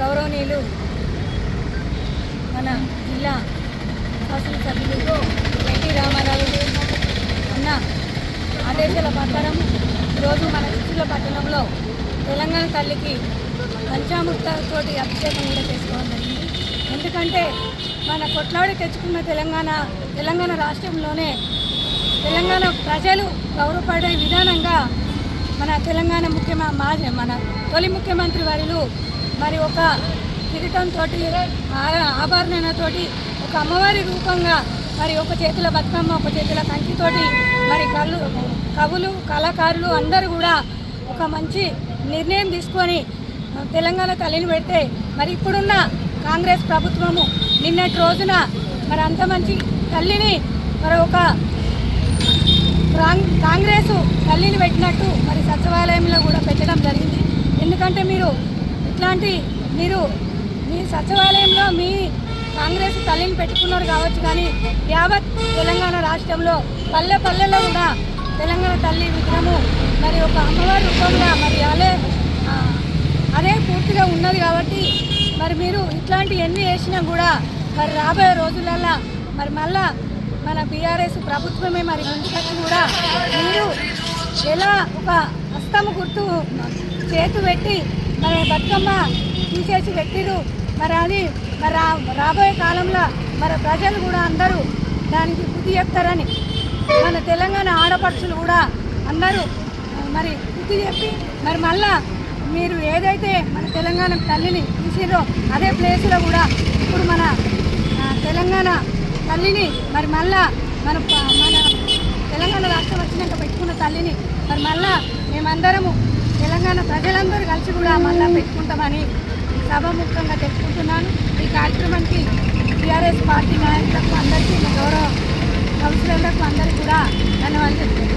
గౌరవనీయులు మన జిల్లా శాసనసభ్యులు ఎన్టీ రామారావు అన్న ఆదేశాల ప్రకారం ఈరోజు మన చిత్తూరు పట్టణంలో తెలంగాణ తల్లికి పంచామృతతోటి అభిషేకం కూడా చేసుకోవడం జరిగింది. ఎందుకంటే మన కొట్లాడి తెచ్చుకున్న తెలంగాణ తెలంగాణ రాష్ట్రంలోనే తెలంగాణ ప్రజలు గౌరవపడే విధానంగా మన తెలంగాణ ముఖ్యమ మాజీ మన తొలి ముఖ్యమంత్రి వారిలు మరి ఒక కిరీటంతో ఆభరణతోటి ఒక అమ్మవారి రూపంగా మరి ఒక చేతుల బతుకమ్మ ఒక చేతుల కంకితోటి మరి కళ్ళు కవులు కళాకారులు అందరూ కూడా ఒక మంచి నిర్ణయం తీసుకొని తెలంగాణ తల్లిని పెడితే మరి ఇప్పుడున్న కాంగ్రెస్ ప్రభుత్వము నిన్నటి రోజున మరి అంత మంచి తల్లిని మరి ఒక కాంగ్రెస్ తల్లిని పెట్టినట్టు మరి సచివాలయంలో కూడా పెట్టడం జరిగింది. ఎందుకంటే మీరు ఇట్లాంటి మీరు మీ సచివాలయంలో మీ కాంగ్రెస్ తల్లిని పెట్టుకున్నారు కావచ్చు కానీ యావత్ తెలంగాణ రాష్ట్రంలో పల్లె పల్లెలో కూడా తెలంగాణ తల్లి విగ్రహము మరి ఒక అమ్మవారి రూపంగా మరి అదే అదే పూర్తిగా ఉన్నది కాబట్టి మరి మీరు ఇట్లాంటి ఎన్ని వేసినా కూడా మరి రాబోయే రోజులల్లో మరి మళ్ళా మన బీఆర్ఎస్ ప్రభుత్వమే మరి ముందుకొచ్చి కూడా మీరు ఎలా ఒక హస్తము గుర్తు చేతు పెట్టి మరి బతుకమ్మ తీసేసి వ్యక్తులు మరి అది మరి రా- రాబోయే కాలంలో మరి ప్రజలు కూడా అందరూ దానికి బుద్ధి చెప్తారని. మన తెలంగాణ ఆడపడుచులు కూడా అందరూ మరి బుద్ధి చెప్పి మరి మళ్ళా మీరు ఏదైతే మన తెలంగాణ తల్లిని తీసిరో అదే ప్లేస్లో కూడా ఇప్పుడు మన తెలంగాణ తల్లిని మరి మళ్ళా మన మన తెలంగాణ రాష్ట్రం వచ్చినాక పెట్టుకున్న తల్లిని మరి మళ్ళా మేమందరము తెలంగాణ ప్రజలందరూ కలిసి కూడా మళ్ళా పెట్టుకుంటామని సభాముఖంగా తెలుసుకుంటున్నాను ఈ కార్యక్రమానికి టీఆర్ఎస్ పార్టీ నాయకులకు అందరికీ గౌరవ కౌన్సిలర్లకు అందరికీ కూడా ధన్యవాదాలు చెప్తున్నాను.